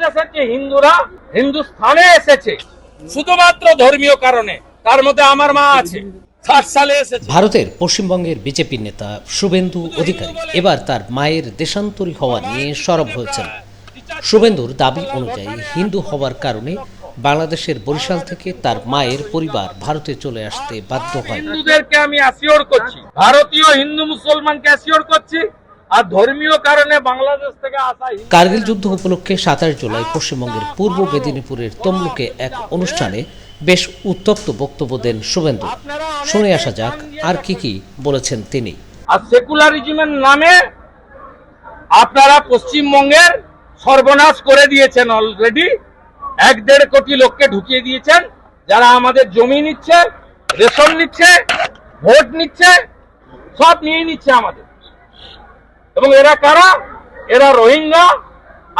বাংলাদেশের যে হিন্দুরা হিন্দুস্থানে এসেছে। শুধুমাত্র ধর্মীয় কারণে তার মধ্যে আমার মা আছে। ভারতের পশ্চিমবঙ্গের বিজেপি নেতা শুভেন্দু অধিকারী এবার তার মায়ের দেশান্তরী হওয়া নিয়ে সরব হয়েছেন। শুভেন্দুর দাবি অনুযায়ী হিন্দু হওয়ার কারণে বাংলাদেশের বরিশাল থেকে তার মায়ের পরিবার ভারতে চলে আসতে বাধ্য হয়। হিন্দুদেরকে আমি অ্যাসিওর করছি। ভারতীয় হিন্দু মুসলমানকে অ্যাসিওর করছি। আর ধর্মীয় কারণে বাংলাদেশ থেকে আসা কার্গিল যুদ্ধ উপলক্ষে সাতাশ জুলাই পশ্চিমবঙ্গের পূর্ব মেদিনীপুরের তমলুকে এক অনুষ্ঠানে বেশ উত্তপ্ত বক্তব্য দেন শুভেন্দু। শুনে আসা যাক আর কি কি বলেছেন তিনি। আর সেকুলারিজমের নামে আপনারা পশ্চিমবঙ্গের সর্বনাশ করে দিয়েছেন অলরেডি এক দেড় কোটি লোককে ঢুকিয়ে দিয়েছেন যারা আমাদের জমি নিচ্ছে রেশন নিচ্ছে ভোট নিচ্ছে সব নিয়ে নিচ্ছে আমাদের। এবং এরা কারা? এরা রোহিঙ্গা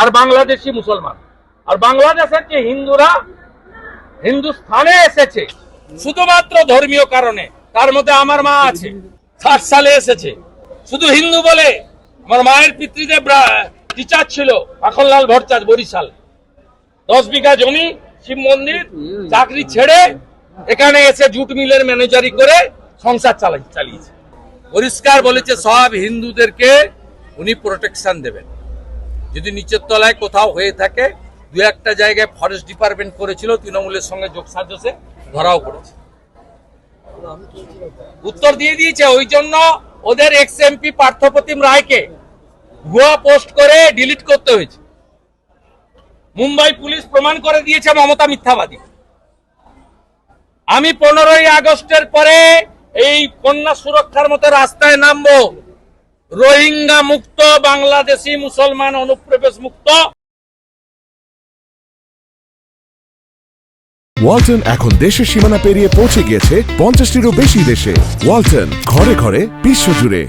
আর বাংলাদেশি মুসলমান। আর বাংলাদেশের যে হিন্দুরা হিন্দুস্থানে এসেছে, শুধুমাত্র ধর্মীয় কারণে, তার মধ্যে আমার মা আছে, ষাট সালে এসেছে। শুধু হিন্দু বলে, আমার মায়ের পিতৃদেব টিচার ছিল মাখনলাল ভট্টাচ বরিশাল। দশ বিঘা জমি, শিব মন্দির, চাকরি ছেড়ে এখানে এসে জুট মিলের ম্যানেজারি করে সংসার চালিয়েছে। পরিষ্কার বলেছে, সব হিন্দুদেরকে উনি প্রোটেকশন দেবেন। যদি নিচের তলায় কোথাও হয়ে থাকে, দু একটা জায়গায় ফরেস্ট ডিপার্টমেন্ট করেছিল, তৃণমূলের সঙ্গে যোগসাজসে ধরাও পড়েছে। উত্তর দিয়ে দিয়েছে, ওই জন্য ওদের এক্স এমপি পার্থপ্রতিম রায়কে ভুয়া পোস্ট করে ডিলিট করতে হয়েছে। মুম্বাই পুলিশ প্রমাণ করে দিয়েছে মমতা মিথ্যাবাদী। আমি পনেরোই আগস্টের পরে এই কন্যা সুরক্ষার মতো রাস্তায় নামবো। রোহিঙ্গা মুক্ত, বাংলাদেশি, মুসলমান, অনুপ্রবেশ মুক্ত। ওয়ালটন এখন দেশের সীমানা পেরিয়ে পৌঁছে গিয়েছে পঞ্চাশটিরও বেশি দেশে। ওয়ালটন, ঘরে ঘরে, বিশ্বজুড়ে।